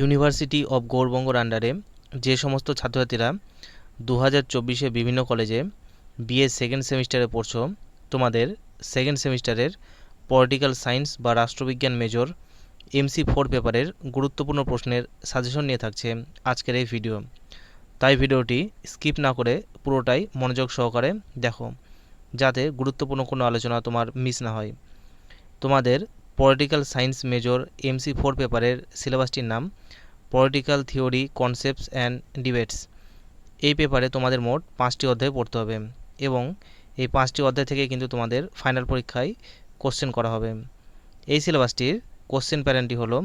University of গৌরবঙ্গর আন্ডারে যে সমস্ত ছাত্রছাত্রীরা দু হাজার চব্বিশে বিভিন্ন কলেজে বিএ সেকেন্ড সেমিস্টারে পড়ছো, তোমাদের সেকেন্ড সেমিস্টারের পলিটিক্যাল সায়েন্স বা রাষ্ট্রবিজ্ঞান মেজর এমসি ফোর পেপারের গুরুত্বপূর্ণ প্রশ্নের সাজেশন নিয়ে থাকছে আজকের এই ভিডিও। তাই ভিডিওটি স্কিপ না করে পুরোটাই মনোযোগ সহকারে দেখো, যাতে গুরুত্বপূর্ণ কোনো আলোচনা তোমার মিস না হয়। তোমাদের political science major MC four পেপারের সিলেবাসটির নাম political theory concepts and debates এই পেপারে তোমাদের মোট পাঁচটি অধ্যায় পড়তে হবে এবং এই পাঁচটি অধ্যায় থেকে কিন্তু তোমাদের ফাইনাল পরীক্ষায় কোশ্চেন করা হবে। এই সিলেবাসটির কোশ্চেন প্যাটার্নটি হলো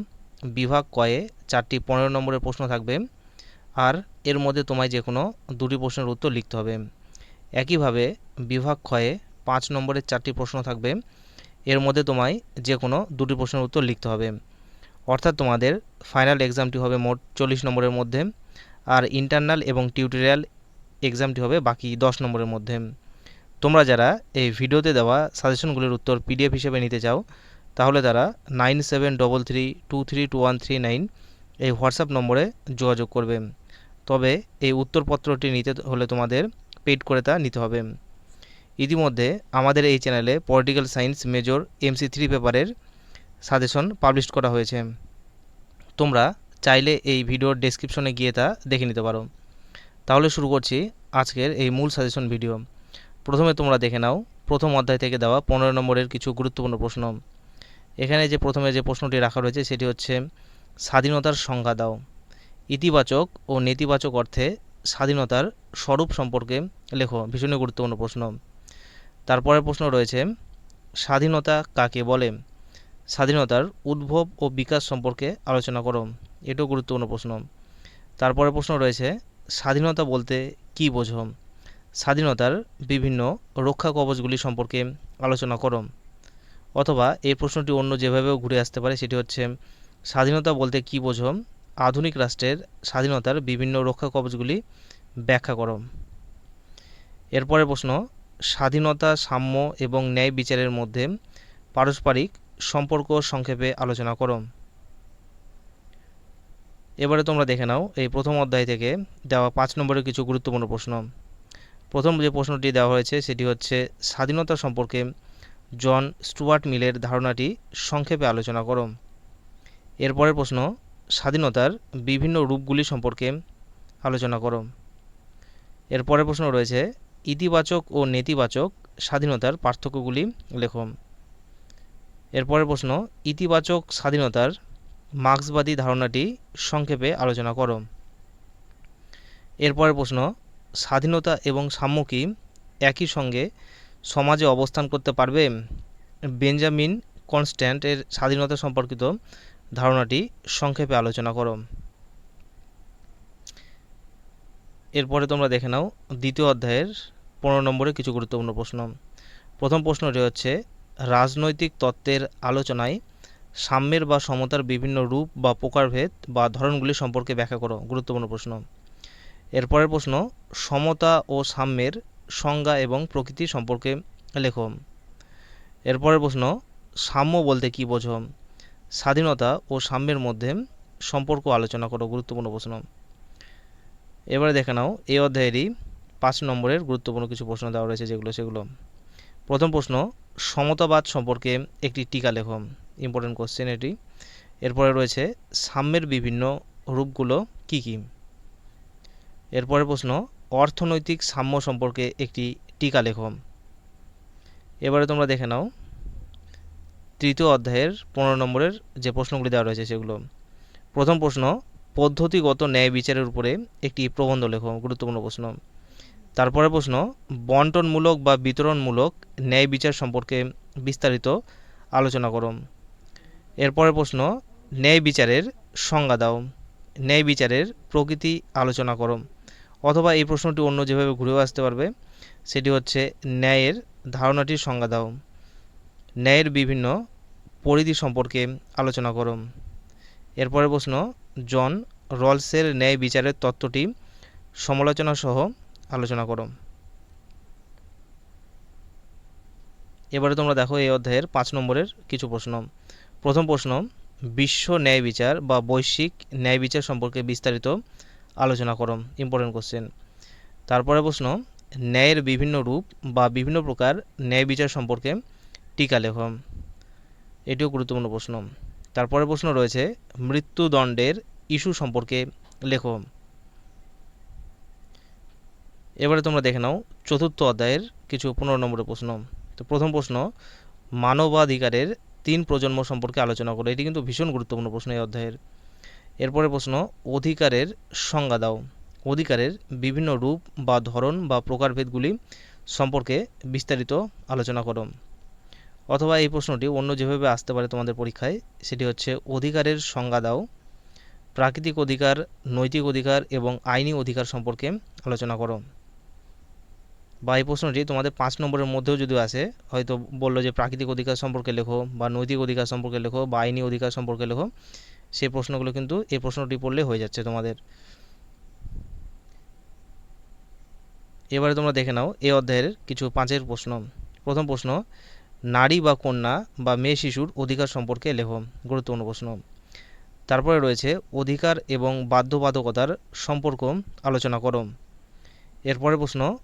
বিভাগ কয়ে চারটি পনেরো নম্বরের প্রশ্ন থাকবে আর এর মধ্যে তোমায় যে কোনো দুটি প্রশ্নের উত্তর লিখতে হবে। একইভাবে বিভাগ ক্ষয়ে পাঁচ নম্বরের চারটি প্রশ্ন থাকবে এর মধ্যে তোমায় যে কোনো দুটি প্রশ্নের উত্তর লিখতে হবে। অর্থাৎ তোমাদের ফাইনাল এক্সামটি হবে মোট চল্লিশ নম্বরের মধ্যে আর ইন্টারনাল এবং টিউটোরিয়াল এক্সামটি হবে বাকি দশ নম্বরের মধ্যে। তোমরা যারা এই ভিডিওতে দেওয়া সাজেশনগুলির উত্তর পিডিএফ হিসেবে নিতে চাও, তাহলে তারা nine seven double three two three two one three nine এই হোয়াটসঅ্যাপ নম্বরে যোগাযোগ করবে। তবে এই উত্তরপত্রটি নিতে হলে তোমাদের পেড করে তা নিতে হবে। ইতিমধ্যে আমাদের এই চ্যানেলে political science major MC three পেপারের সাজেশন পাবলিশ করা হয়েছে। তোমরা চাইলে এই ভিডিওর ডেসক্রিপশনে গিয়ে তা দেখে নিতে পারো। তাহলে শুরু করছি আজকের এই মূল সাজেশন ভিডিও। প্রথমে তোমরা দেখে নাও, প্রথম অধ্যায় থেকে দেওয়া পনেরো নম্বরের কিছু গুরুত্বপূর্ণ প্রশ্ন। এখানে যে প্রথমে যে প্রশ্নটি রাখা রয়েছে সেটি হচ্ছে, স্বাধীনতার সংজ্ঞা দাও। ইতিবাচক ও নেতিবাচক অর্থে স্বাধীনতার স্বরূপ সম্পর্কে লেখো। ভীষণই গুরুত্বপূর্ণ প্রশ্ন। তারপরের প্রশ্ন রয়েছে, স্বাধীনতা কাকে বলে? স্বাধীনতার উদ্ভব ও বিকাশ সম্পর্কে আলোচনা করো। এটাও গুরুত্বপূর্ণ প্রশ্ন। তারপরের প্রশ্ন রয়েছে, স্বাধীনতা বলতে কী বোঝো? স্বাধীনতার বিভিন্ন রক্ষা কবচগুলি সম্পর্কে আলোচনা করো। অথবা এই প্রশ্নটি অন্য যেভাবেও ঘুরে আসতে পারে, সেটি হচ্ছে, স্বাধীনতা বলতে কী বোঝো? আধুনিক রাষ্ট্রের স্বাধীনতার বিভিন্ন রক্ষা কবচগুলি ব্যাখ্যা করো। এরপরের প্রশ্ন স্বাধীনতা, সাম্য এবং ন্যায় বিচারের মধ্যে পারস্পরিক সম্পর্ক সংক্ষেপে আলোচনা করো। এবারে তোমরা দেখে নাও, এই প্রথম অধ্যায় থেকে দেওয়া পাঁচ নম্বরের কিছু গুরুত্বপূর্ণ প্রশ্ন। প্রথম যে প্রশ্নটি দেওয়া হয়েছে, সেটি হচ্ছে, স্বাধীনতা সম্পর্কে জন স্টুয়ার্ট মিলের ধারণাটি সংক্ষেপে আলোচনা করো। এরপরের প্রশ্ন, স্বাধীনতার বিভিন্ন রূপগুলি সম্পর্কে আলোচনা করো। এরপরের প্রশ্ন রয়েছে ইতিবাচক ও নেতিবাচক স্বাধীনতার পার্থক্যগুলি লেখো। এরপরের প্রশ্ন, ইতিবাচক স্বাধীনতার মার্ক্সবাদী ধারণাটি সংক্ষেপে আলোচনা করো। এরপরের প্রশ্ন, স্বাধীনতা এবং সাম্য কি একই সঙ্গে সমাজে অবস্থান করতে পারবে? বেঞ্জামিন কনস্ট্যান্ট এর স্বাধীনতা সম্পর্কিত ধারণাটি সংক্ষেপে আলোচনা করো। এরপরে তোমরা দেখে নাও, দ্বিতীয় অধ্যায়ের পনেরো নম্বরে কিছু গুরুত্বপূর্ণ প্রশ্ন। প্রথম প্রশ্নটি হচ্ছে, রাজনৈতিক তত্ত্বের আলোচনায় সাম্যের বা সমতার বিভিন্ন রূপ বা প্রকারভেদ বা ধরনগুলি সম্পর্কে ব্যাখ্যা করো, গুরুত্বপূর্ণ প্রশ্ন। এরপরের প্রশ্ন, সমতা ও সাম্যের সংজ্ঞা এবং প্রকৃতি সম্পর্কে লেখো। এরপরের প্রশ্ন, সাম্য বলতে কী বোঝো? স্বাধীনতা ও সাম্যের মধ্যে সম্পর্ক আলোচনা করো, গুরুত্বপূর্ণ প্রশ্ন। এবারে দেখে নাও এই অধ্যায়েরই পাঁচ নম্বরের গুরুত্বপূর্ণ কিছু প্রশ্ন দেওয়া রয়েছে যেগুলো, সেগুলো। প্রথম প্রশ্ন, সমতাবাদ সম্পর্কে একটি টিকা লেখো। ইম্পর্টেন্ট কোশ্চেন এটি। এরপরে রয়েছে, সাম্যের বিভিন্ন রূপগুলো কি কী? এরপরের প্রশ্ন, অর্থনৈতিক সাম্য সম্পর্কে একটি টিকা লেখো। এবারে তোমরা দেখে নাও, তৃতীয় অধ্যায়ের পনেরো নম্বরের যে প্রশ্নগুলি দেওয়া রয়েছে সেগুলো। প্রথম প্রশ্ন পদ্ধতিগত ন্যায় বিচারের উপরে একটি প্রবন্ধ লেখো, গুরুত্বপূর্ণ প্রশ্ন। তারপরে প্রশ্ন, বন্টনমূলক বা বিতরণমূলক ন্যায় বিচার সম্পর্কে বিস্তারিত আলোচনা করো। এরপরের প্রশ্ন, ন্যায় বিচারের সংজ্ঞা দাও। ন্যায় বিচারের প্রকৃতি আলোচনা করো। অথবা এই প্রশ্নটি অন্য যেভাবে ঘুরেও আসতে পারবে, সেটি হচ্ছে, ন্যায়ের ধারণাটির সংজ্ঞা দাও। ন্যায়ের বিভিন্ন পরিধি সম্পর্কে আলোচনা করো। এরপরের প্রশ্ন, জন রলসের ন্যায় বিচারের তত্ত্বটি সমালোচনা সহ আলোচনা করো। এবারে তোমরা দেখো এই অধ্যায়ের পাঁচ নম্বরের কিছু প্রশ্ন। প্রথম প্রশ্ন, বিশ্ব ন্যায় বিচার বা বৈশ্বিক ন্যায় বিচার সম্পর্কে বিস্তারিত আলোচনা করো। ইম্পর্টেন্ট কোশ্চেন তারপরে প্রশ্ন, ন্যায়ের বিভিন্ন রূপ বা বিভিন্ন প্রকার ন্যায় বিচার সম্পর্কে টিকা লেখো। এটিও গুরুত্বপূর্ণ প্রশ্ন। তারপরে প্রশ্ন রয়েছে, মৃত্যুদণ্ডের ইস্যু সম্পর্কে লেখো। এবারে তোমরা দেখে নাও, চতুর্থ অধ্যায়ের কিছু পনেরো নম্বরের প্রশ্ন। তো প্রথম প্রশ্ন, মানবাধিকারের তিন প্রজন্ম সম্পর্কে আলোচনা করো। এটি কিন্তু ভীষণ গুরুত্বপূর্ণ প্রশ্ন এই অধ্যায়ের। এরপরে প্রশ্ন, অধিকারের সংজ্ঞা দাও। অধিকারের বিভিন্ন রূপ বা ধরন বা প্রকারভেদগুলি সম্পর্কে বিস্তারিত আলোচনা করো। অথবা এই প্রশ্নটি অন্য যেভাবে আসতে পারে তোমাদের পরীক্ষায়, সেটি হচ্ছে অধিকারের সংজ্ঞা দাও, প্রাকৃতিক অধিকার, নৈতিক অধিকার এবং আইনি অধিকার সম্পর্কে আলোচনা করো। বা এই প্রশ্নটি তোমাদের পাঁচ নম্বরের মধ্যেও যদি আসে, হয়তো বলল যে প্রাকৃতিক অধিকার সম্পর্কে লেখো বা নৈতিক অধিকার সম্পর্কে লেখো বা আইনি অধিকার সম্পর্কে লেখো সেই প্রশ্নগুলো কিন্তু এই প্রশ্নটি পড়লে হয়ে যাচ্ছে তোমাদের। এবারে তোমরা দেখে নাও এই অধ্যায়ের কিছু পাঁচের প্রশ্ন। প্রথম প্রশ্ন নারী বা কন্যা বা মেয়ে শিশুর অধিকার সম্পর্কে লেখো, গুরুত্বপূর্ণ প্রশ্ন। তারপরে রয়েছে অধিকার এবং বাধ্যবাধকতার সম্পর্ক আলোচনা করো। এরপরে প্রশ্ন,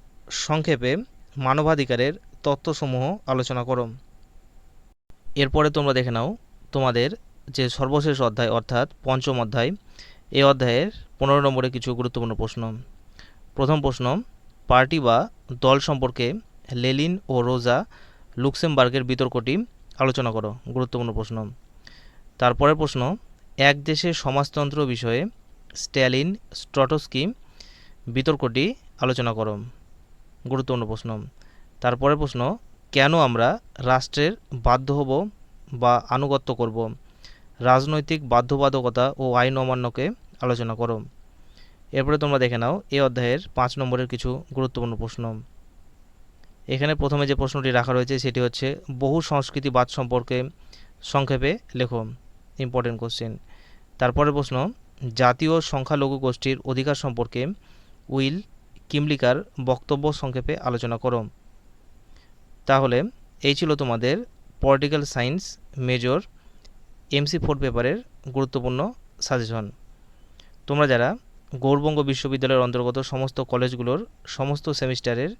সংক্ষেপে মানবাধিকারের তত্ত্বসমূহ আলোচনা করো। এরপরে তোমরা দেখে নাও, তোমাদের যে সর্বশেষ অধ্যায়, অর্থাৎ পঞ্চম অধ্যায়, এই অধ্যায়ের পনেরো নম্বরে কিছু গুরুত্বপূর্ণ প্রশ্ন। প্রথম প্রশ্ন, পার্টি বা দল সম্পর্কে লেলিন ও রোজা লুক্সেমবার্গের বিতর্কটি আলোচনা করো, গুরুত্বপূর্ণ প্রশ্ন। তারপরে প্রশ্ন, এক দেশের সমাজতন্ত্র বিষয়ে স্ট্যালিন স্ট্রটস্কি বিতর্কটি আলোচনা করো, গুরুত্বপূর্ণ প্রশ্ন। তারপরে প্রশ্ন, কেন আমরা রাষ্ট্রের বাধ্য হব বা আনুগত্য করব? রাজনৈতিক বাধ্যবাধকতা ও আইন অমান্যকে আলোচনা করো। এরপরে তোমরা দেখে নাও এই অধ্যায়ের পাঁচ নম্বরের কিছু গুরুত্বপূর্ণ প্রশ্ন। এখানে প্রথমে যে প্রশ্নটি রাখা রয়েছে সেটি হচ্ছে, বহু সংস্কৃতিবাদ সম্পর্কে সংক্ষেপে লেখো ইম্পর্টেন্ট কোশ্চেন তারপরে প্রশ্ন, জাতীয় সংখ্যালঘু গোষ্ঠীর অধিকার সম্পর্কে উইল কিমলিকার বক্তব্য সংক্ষেপে আলোচনা করো। তাহলে, এই ছিল তোমাদের political science major MC four পেপারের গুরুত্বপূর্ণ সাজেশন তোমরা যারা গৌরবঙ্গ বিশ্ববিদ্যালয়ের অন্তর্গত সমস্ত কলেজগুলোর সমস্ত সেমিস্টারের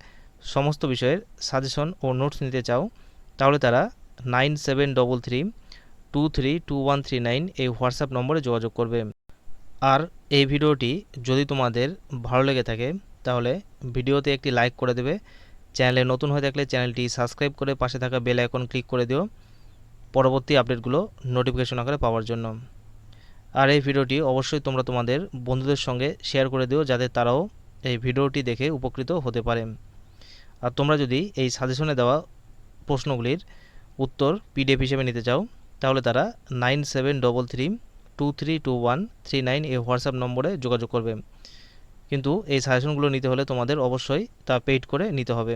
সমস্ত বিষয়ের সাজেশন ও নোটস নিতে চাও, তাহলে তারা nine seven double three two three two one three nine এই হোয়াটসঅ্যাপ নম্বরে যোগাযোগ করবে। আর এই ভিডিওটি যদি তোমাদের ভালো লেগে থাকে, তাহলে ভিডিওতে একটি লাইক করে দেবে। চ্যানেলে নতুন হয়ে থাকলে চ্যানেলটি সাবস্ক্রাইব করে পাশে থাকা বেল আইকন ক্লিক করে দিও, পরবর্তী আপডেটগুলো নোটিফিকেশন আকারে পাওয়ার জন্য। আর এই ভিডিওটি অবশ্যই তোমরা তোমাদের বন্ধুদের সঙ্গে শেয়ার করে দিও, যাতে তারাও এই ভিডিওটি দেখে উপকৃত হতে পারে। আর তোমরা যদি এই সাজেশনে দেওয়া প্রশ্নগুলির উত্তর পিডিএফ হিসেবে নিতে চাও, তাহলে তারা nine seven double three two three two one three nine এই হোয়াটসঅ্যাপ নম্বরে যোগাযোগ করবে। কিন্তু এই সাজেশনগুলো নিতে হলে তোমাদের অবশ্যই তা পেইড করে নিতে হবে।